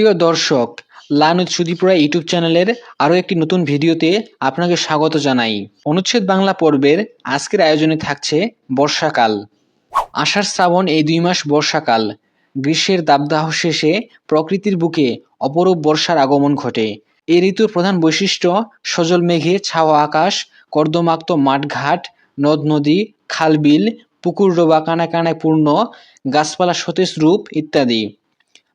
প্রিয় দর্শক লানুদ সুদীপুরা ইউটিউব চ্যানেলের আরও একটি নতুন ভিডিওতে আপনাকে স্বাগত জানাই। অনুচ্ছেদ বাংলা পর্বের আজকের আয়োজনে থাকছে বর্ষাকাল। আষাঢ় শ্রাবণ এই দুই মাস বর্ষাকাল। গ্রীষ্মের দাবদাহ শেষে প্রকৃতির বুকে অপরূপ বর্ষার আগমন ঘটে। এই ঋতুর প্রধান বৈশিষ্ট্য সজল মেঘে ছাওয়া আকাশ, কর্দমাক্ত মাঠঘাট, নদ নদী, খালবিল, পুকুর ডোবা কানায় কানায় পূর্ণ, গাছপালা সতেজ রূপ ইত্যাদি।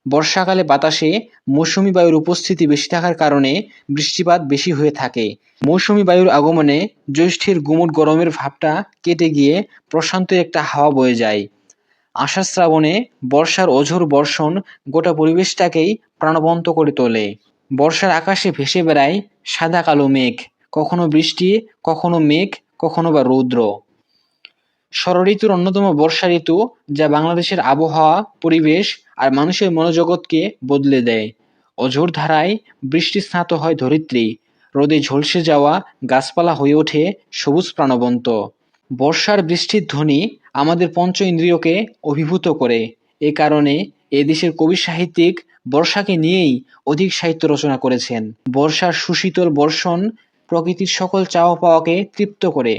বর্ষাকালে বাতাসে মৌসুমি বায়ুর উপস্থিতি বেশি থাকার কারণে বৃষ্টিপাত বেশি হয়ে থাকে। মৌসুমি বায়ুর আগমনে জ্যৈষ্ঠের গুমট গরমের ভাবটা কেটে গিয়ে প্রশান্ত একটা হাওয়া বয়ে যায়। আষাঢ় শ্রাবণে বর্ষার অঝোর বর্ষণ গোটা পরিবেশটাকেই প্রাণবন্ত করে তোলে। বর্ষার আকাশে ভেসে বেড়ায় সাদা কালো মেঘ, কখনো বৃষ্টি, কখনো মেঘ, কখনো বা রৌদ্র। ষড়ঋতুর অন্যতম বর্ষা ঋতু যা বাংলাদেশের আবহাওয়া, পরিবেশ আর মানুষের মনোজগৎকে বদলে দেয়। অঝোর ধারায় বৃষ্টি স্নাত হয় ধরিত্রী। রোদে ঝলসে যাওয়া গাছপালা হয়ে ওঠে সবুজ প্রাণবন্ত। বর্ষার বৃষ্টির ধ্বনি আমাদের পঞ্চ ইন্দ্রিয়কে অভিভূত করে। এ কারণে এ দেশের কবি সাহিত্যিক বর্ষাকে নিয়েই অধিক সাহিত্য রচনা করেছেন। বর্ষার সুশীতল বর্ষণ প্রকৃতির সকল চাওয়া পাওয়াকে তৃপ্ত করে।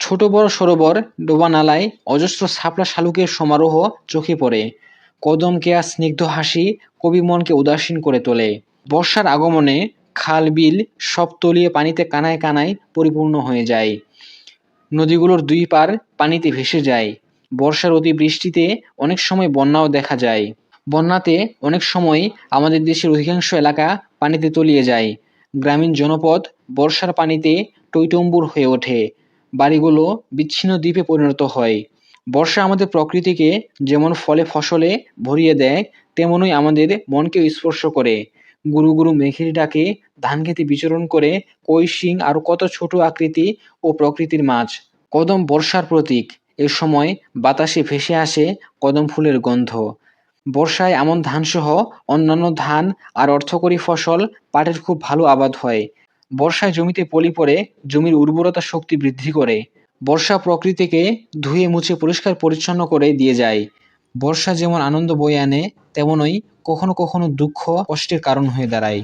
ছোট বড় সরোবর ডোবা নালায় অজস্র শাপলা শালুকের সমারোহ চোখে পড়ে। কদম কেয়া স্নিগ্ধ হাসি কবি মনকে উদাসীন করে তোলে। বর্ষার আগমনে খাল, বিল সব তলিয়ে পানিতে কানায় কানায় পরিপূর্ণ হয়ে যায়। নদীগুলোর দুই পার পানিতে ভেসে যায়। বর্ষার অতি বৃষ্টিতে অনেক সময় বন্যাও দেখা যায়। বন্যাতে অনেক সময় আমাদের দেশের অধিকাংশ এলাকা পানিতে তলিয়ে যায়। গ্রামীণ জনপদ বর্ষার পানিতে টইটম্বুর হয়ে ওঠে। বাড়িগুলো বিচ্ছিন্ন দ্বীপে পরিণত হয়। বর্ষা আমাদের প্রকৃতিকে যেমন ফলে ফসলে ভরিয়ে দেয়, তেমনই আমাদের মনকেও স্পর্শ করে। গুরু গুরু মেঘের ডাকে ধান খেতে বিচরণ করে কৈশিং আরও কত ছোট আকৃতি ও প্রকৃতির মাছ। কদম বর্ষার প্রতীক। এ সময় বাতাসে ভেসে আসে কদম ফুলের গন্ধ। বর্ষায় এমন ধানসহ অন্যান্য ধান আর অর্থকরী ফসল পাটের খুব ভালো আবাদ হয়। বর্ষায় জমিতে পলি পড়ে, জমির উর্বরতা শক্তি বৃদ্ধি করে। বর্ষা প্রকৃতিকে ধুয়ে মুছে পরিষ্কার পরিচ্ছন্ন করে দিয়ে যায়। বর্ষা যেমন আনন্দ বয়ে আনে, তেমনই কখনো কখনো দুঃখ কষ্টের কারণ হয়ে দাঁড়ায়।